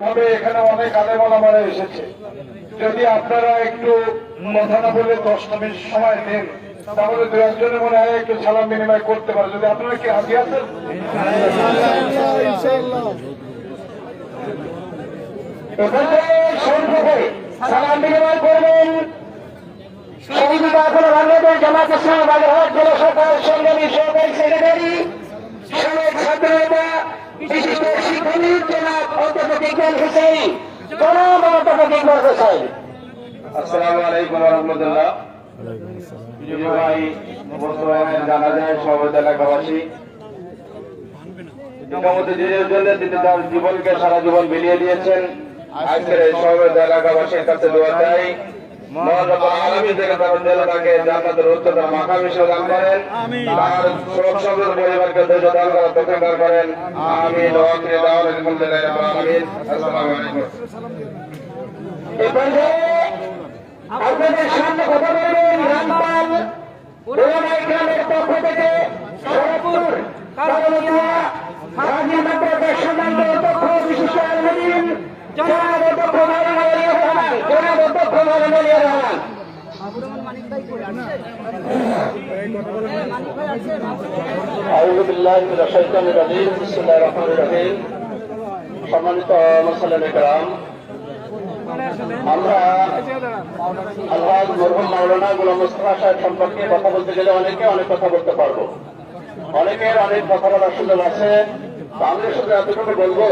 তবে এখানে অনেক আলেমালামারা এসেছে। যদি আপনারা একটু কথা না বলে দশ মিনিট সময় দেন, তাহলে দু একজনের মনে হয় একটু সালাম বিনিময় করতে পারে। যদি আপনারা কি রাজি আছেন? সালাম বিনিময় করবেন। সহযোগিতা এখনও বাংলাদেশ জামাত ইসলাম বাগেরহাট জেলা সরকার সংগ্রামী জনাব অধ্যাপক ইকবাল জনাব অধ্যাপক ইকবাল আসসালামু আলাইকুম রহমতুল্লাহ। তিনি তার জীবনকে সারা জীবন বিলিয়ে দিয়েছেন। আজকের সবাই এলাকাবাসীর কাছে দোয়া চাই। করেন। আমিন। আপনাদের সামনে কথা বলবেন রামপাল দোলামাই গ্রামের পক্ষ থেকে সরবপুর কারণিয়া গাজী মাদ্রাসার সম্মানিত অধ্যক্ষ বিশিষ্ট আলমদিন জনাব অধ্যক্ষ মাওলানা ওলিউর রহমান জনাব অধ্যক্ষ মাওলানা ওলিউর রহমান আউযু বিল্লাহি মিনাশ শাইতানির রাজিম বিসমিল্লাহির রহমানির রহিম সম্মানিত মুসলিম کرام আমরা আল্লাহ মরহুম মাওলানা গোলাম মুস্তাফা সাহেব সম্পর্কে কথা বলতে গেলে অনেকে অনেক কথা বলতে পারবো অনেকের অনেক কথা বলার সুযোগ আছে তো আমি শুধু এতটুকু বলবো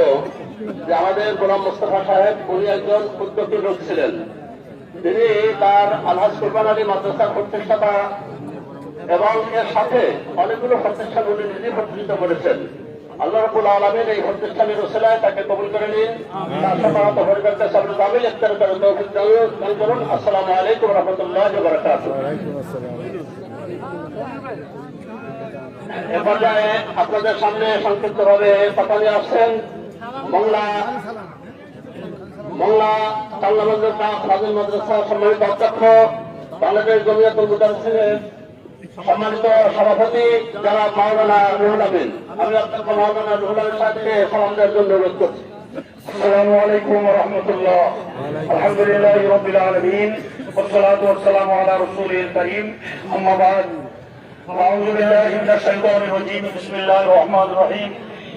যে আমাদের গোলাম মুস্তাফা সাহেব উনি একজন উদ্যোগী লোক ছিলেন তিনি তার আলহাজ কুরবান আলী মাদ্রাসার প্রতিষ্ঠাতা এবং এর সাথে অনেকগুলো প্রতিষ্ঠান উনি নিজে প্রতিষ্ঠিত করেছেন। আল্লাহ রাবুল আলমিন এই প্রতিষ্ঠানের রসেলায় তাকে কবুল করে নিন। তার সমানত পরিবারকে সামনে কামিল ইফতার করে তৌফিক দান করুন। আসসালামু আলাইকুম রহমতুল্লাহ বারাকাতুহু। এ পর্যায়ে আপনাদের সামনে সংক্ষিপ্ত ভাবে কথা নিয়ে আসছেন মংলা মংলা কাল্লা মাদ্রাসা ফাজিল মাদ্রাসা সম্মানিত অধ্যক্ষ বাংলাদেশ জমিয়াতুল মুদারসিনের সম্মানিত সভাপতি যারা মাওলানা রুহুল আমিন আমি অধ্যক্ষ মাওলানা রুহুল আমিন সাহেবকে সালাম দেওয়ার জন্য অনুরোধ করছি السلام عليكم ورحمة الله الحمد لله رب العالمين والصلاة والسلام على رسوله الكريم أما بعد أعوذ بالله من الشيطان الرجيم بسم الله الرحمن الرحيم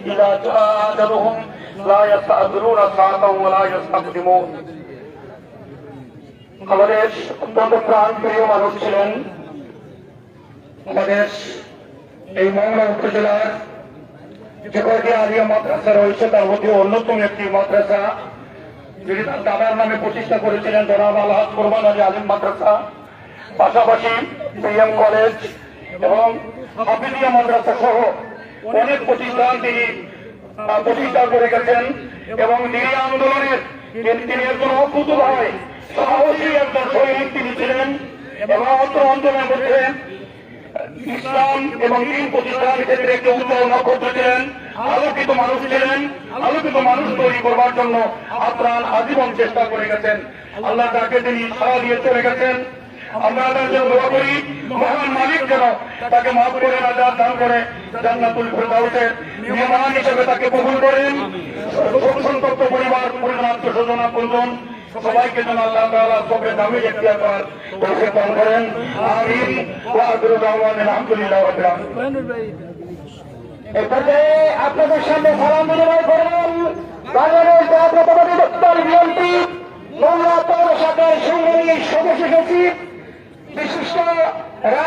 إذا جاء أجلهم لا يستأخرون ساعة ولا يستقدمون আমাদের অত্যন্ত প্রাণ প্রিয় মানুষ ছিলেন আমাদের এই মংলা উপজেলার যে কয়েকটি আলিয়া মাদ্রাসা রয়েছে তার মধ্যে অন্যতম একটি মাদ্রাসা যিনি তার দাদার নামে প্রতিষ্ঠা করেছিলেন জনাব আলহাজ কোরবান আলী আলিম মাদ্রাসা পাশাপাশি পিএম কলেজ এবং হাফিজিয়া মাদ্রাসা সহ অনেক প্রতিষ্ঠান তিনি আহ, প্রতিষ্ঠা করে গেছেন এবং দিনী আন্দোলনের তিনি একজন অকুত হয় সাহসী একজন সৈনিক তিনি ছিলেন এবং অত্র অঞ্চলের মধ্যে ইসলাম এবং দিন প্রতিষ্ঠান ক্ষেত্রে একটি উজ্জ্বল নক্ষত্র ছিলেন, আলোকিত মানুষ ছিলেন, আলোকিত মানুষ তৈরি করবার জন্য আপ্রাণ আজীবন চেষ্টা করে গেছেন। আল্লাহ তাকে তিনি সারা দিয়ে চলে গেছেন। আমরা তার দোয়া করি, মহান মালিক যেন তাকে মাফ করে দান করে, জান্নাতুল মেহমান হিসেবে তাকে কবুল করেন। সন্তপ্ত পরিবার সবাইকে যেন আল্লাহ নামে এখতিয়ার করার করেন। আমিন। আলহামদুলিল্লাহি রাব্বিল আলামিন। এ আপনাদের সামনে সালাম বিনিময় বাংলাদেশ জাতীয়তাবাদী দল বিএনপি মংলা পৌর শাখার সংগ্রামী সদস্য সচিব বিশিষ্ট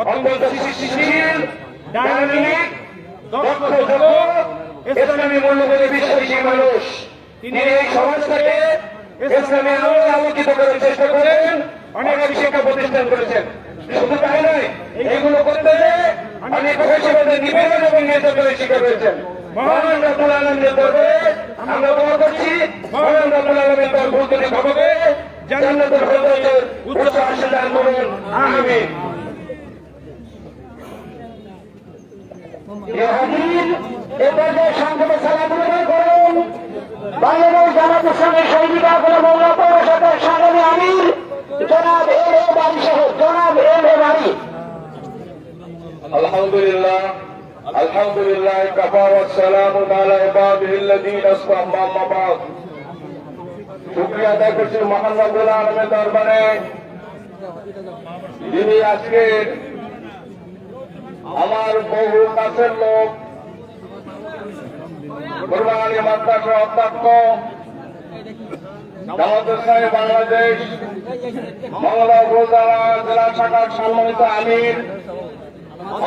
অত্যন্ত সৃষ্টিশীল, ডাইনামিক, দক্ষ বিশ্বাসী মানুষ। তিনি এই সমাজটাকে ইসলামী আলো আলোকিত করার চেষ্টা করেন, অনেক শিক্ষা প্রতিষ্ঠান করেছেন। শুধু তাই নয় এইগুলো করতে নিবেদন এবং নেতৃত্বের শিক্ষা রয়েছেন মহান রাতুল আনন্দের দরবারে আমরা দোয়া করছি, মহান রব্বুল আলামিন তার ভুল ত্রুটি ক্ষমা করে জান্নাতুল উচ্চ দান করুন। আমিন এবার যে সংক্ষেপে সালাম গ্রহণ করুন বাংলাদেশ জামাত ইসলামের সৈনিক আগ্রহ মৌলা পৌরসভার সাংগ্রামী আমির জনাব এম এ বাড়ি সহ জনাব এম এ বাড়ি আলহামদুলিল্লাহ আলহামদুলিল্লাহ কাফা ওয়াসসালাম আলা ইবাদিহি আল্লাযীনা আসতাফা দরবারে। যিনি আজকে আমার বহু কাছের লোক। কোরবানি মাদ্রাসা অধ্যক্ষ বাংলাদেশ মঙ্গলা উপজেলা জেলা শাখার সম্মানিত আমির,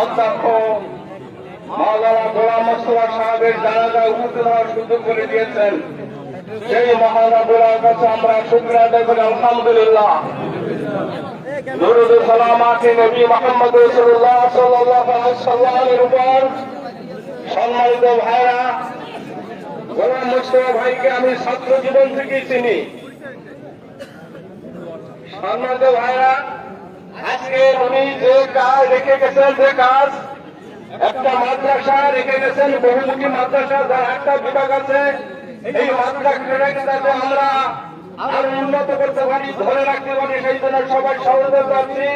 অধ্যক্ষ মাওলানা গোলাম মোস্তফা সাহেবের জানাজা উপস্থিত হওয়ার সুযোগ করে দিয়েছেন। সেই মহানবুলার কাছে আমরা শুক্রিয়া আদায় করি, আলহামদুলিল্লাহ। দরুদ সালাম নবী মোহাম্মদ রাসূলুল্লাহ সাল্লাল্লাহু আলাইহি সাল্লামের উপর। সম্মানিত ভাইরা গোলাম মোস্তফা ভাইকে আমি ছাত্র জীবন থেকেই চিনি। সম্মানিত ভাইরা, আজকে উনি যে কাজ রেখে গেছেন, যে কাজ একটা মাদ্রাসা রেখে গেছেন, বহুমুখী মাদ্রাসা, যার একটা বিভাগ আছে, এই মাদ্রাসাটাকে যাতে আমরা আরও উন্নত করতে পারি, ধরে রাখতে পারি, সেই জন্য সবাই সহযোগিতা করছি।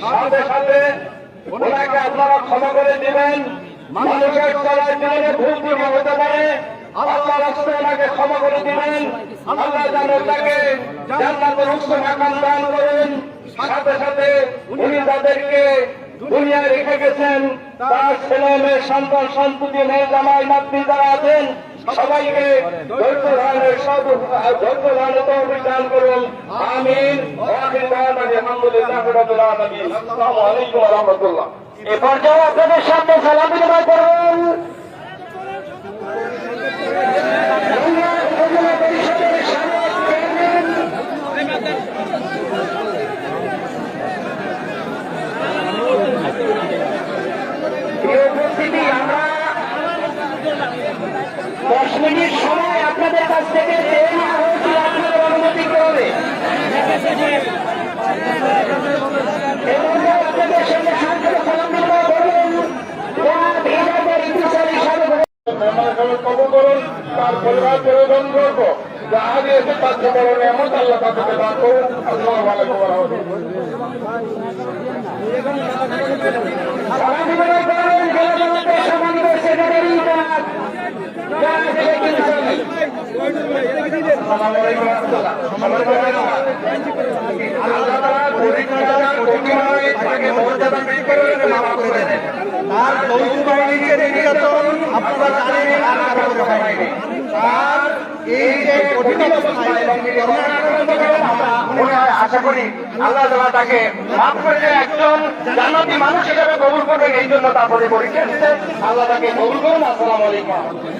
সাথে সাথে ওনাকে আপনারা ক্ষমা করে দিবেন। মানুষের চলার ভুল ত্রুটি হতে পারে। ক্ষমা করে দিবেন। আল্লাহ যেন তাকে জান্নাতের উচ্চ মাকাম দান করেন। সাথে সাথে উনি তাদেরকে দুনিয়ায় রেখে গেছেন। তার ছেলে মেয়ে, সন্তান, সন্ততি, মেয়ে জামাই, নাতনি যারা আছেন সবাইকে ধৈর্য ধারণের সব ধৈর্য ধারণের তহবিল দান করুন। আমিন। আলহামদুলিল্লাহ রাব্বিল আপনাদের সামনে সালাম করুন বাংলা উপজেলা পরিষদের সাবেক চেয়ারম্যান প্রিয় উপস্থিতি আমরা দশ মিনিট সময় আপনাদের কাছ থেকে চেয়ে নেওয়া হয়েছিল আপনাদের অনুমতি ক্রমে আপনাদের সঙ্গে সংক্ষেপে সালাম করবেন। তার পরিবার প্রয়োজন করব। যা এসে তার যে আল্লাহ তাকে দান করুন। আসসালামু আলাইকুম রাহমাতুল্লাহ। আমার মনে হয় আশা করি আল্লাহ তাআলা তাকে মাফ করে একজন জান্নাতি মানুষ হিসেবে কবুল করবেন এই জন্য তারপরে পরীক্ষা দিতে আল্লাহ তাকে কবুল করুন আসসালামু আলাইকুম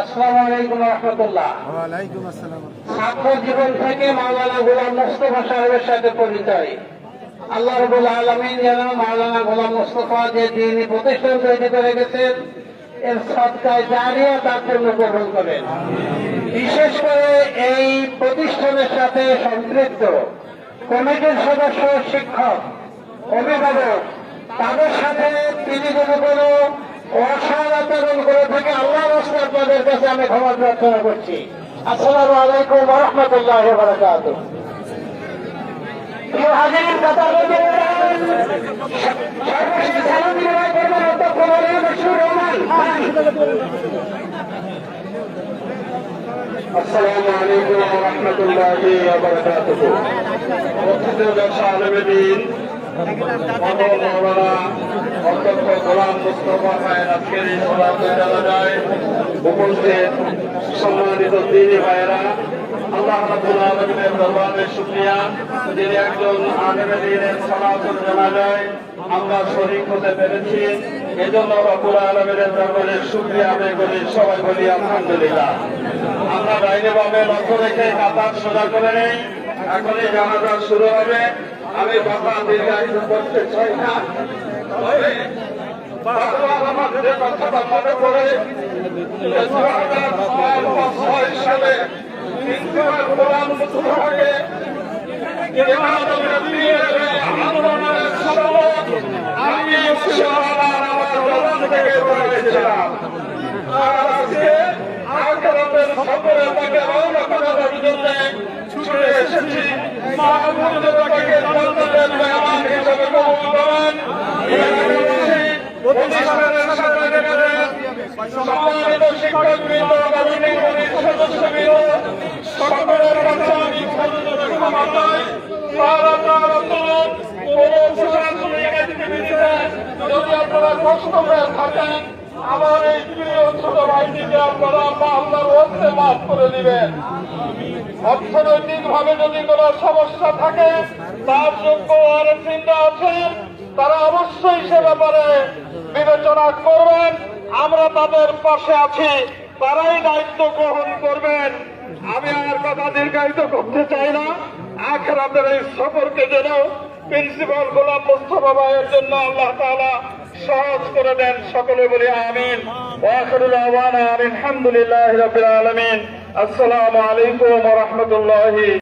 আসসালামু আলাইকুম রহমতুল্লাহ। ওয়ালাইকুম আসসালাম। ছাত্র জীবন থেকে মাওলানা গোলাম মোস্তফা সাহেবের সাথে পরিচয়। আল্লাহ রবুল আলমিন যেন মাওলানা গোলাম মোস্তফা যে তিনি প্রতিষ্ঠান তৈরি করে গেছেন এর সৎকায় জারিয়া তার জন্য গ্রহণ করেন। বিশেষ করে এই প্রতিষ্ঠানের সাথে সম্পৃক্ত কমিটির সদস্য শিক্ষক অভিভাবক তাদের সাথে তিনি যদি কোনো অসৎ আচরণ করে থাকে, আল্লাহ আপনাদের কাছে আমি ক্ষমা প্রার্থনা করছি। আসসালামু আলাইকুম রহমতুল্লাহ বারকাত সালাম বিনিময় করবেন অধ্যক্ষ গোলাম মুস্তফা ভাইয়ের আজকের এই সভাতে যায় উপস্থিত সম্মানিত দিদি ভাইয়েরা আল্লাহ রাব্বুল আলামিনের দরবারে শুকরিয়া যিনি একজন আলেমে দ্বীনের সালাতুল জানা যায় আমরা শরীক হতে পেরেছি এজন্য রব্বুল আলামিনের দরবারে শুকরিয়া আদায় করি সবাই বলি আলহামদুলিল্লাহ আমরা ডাইনে বামে লক্ষ্য রেখে কাতার সোজা করে নেই। এখনই জানাজা শুরু হবে। আমি কথা দীর্ঘায়িত করতে চাই না। আমার কথাটা মনে সালে প্রিন্সিপাল গোলাম সময় আমি আমার থেকে বলেছিলাম ছুটে এসেছি মা বোনদের তাকে জান্নাতের মেহমান হিসেবে কবুল করেন প্রতিষ্ঠানের সাথে গেলেন সম্মানিত শিক্ষকবৃন্দ রাজনৈতিক সদস্যবৃন্দ সকলের কাছে আমি ধন্যবাদ ক্ষমা চাই তার আপনার আন্দোলন কোন অ্যাক্টিভিটিতে যদি আপনারা কষ্ট হয়ে থাকেন আমার এই প্রিয় ছোট ভাইটিকে আপনারা আল্লাহ অর্থে মাফ করে দিবেন। অর্থনৈতিক ভাবে যদি কোনো সমস্যা থাকে, তার যোগ্য আর চিন্তা আছেন, তারা অবশ্যই সে ব্যাপারে বিবেচনা করবেন। আমরা তাদের পাশে আছি, তারাই দায়িত্ব গ্রহণ করবেন। আমি আর কথা দীর্ঘায়িত করতে চাই না। আখেরাতের এই সফরকে যেন প্রিন্সিপাল গোলাম মোস্তফা ভাইয়ের জন্য আল্লাহ তাআলা সহজ করে দেন সকলে বলি আমিন। আওয়ানা আলহামদুলিল্লাহি আসসালামু আলাইকুম রাহমাতুল্লাহি।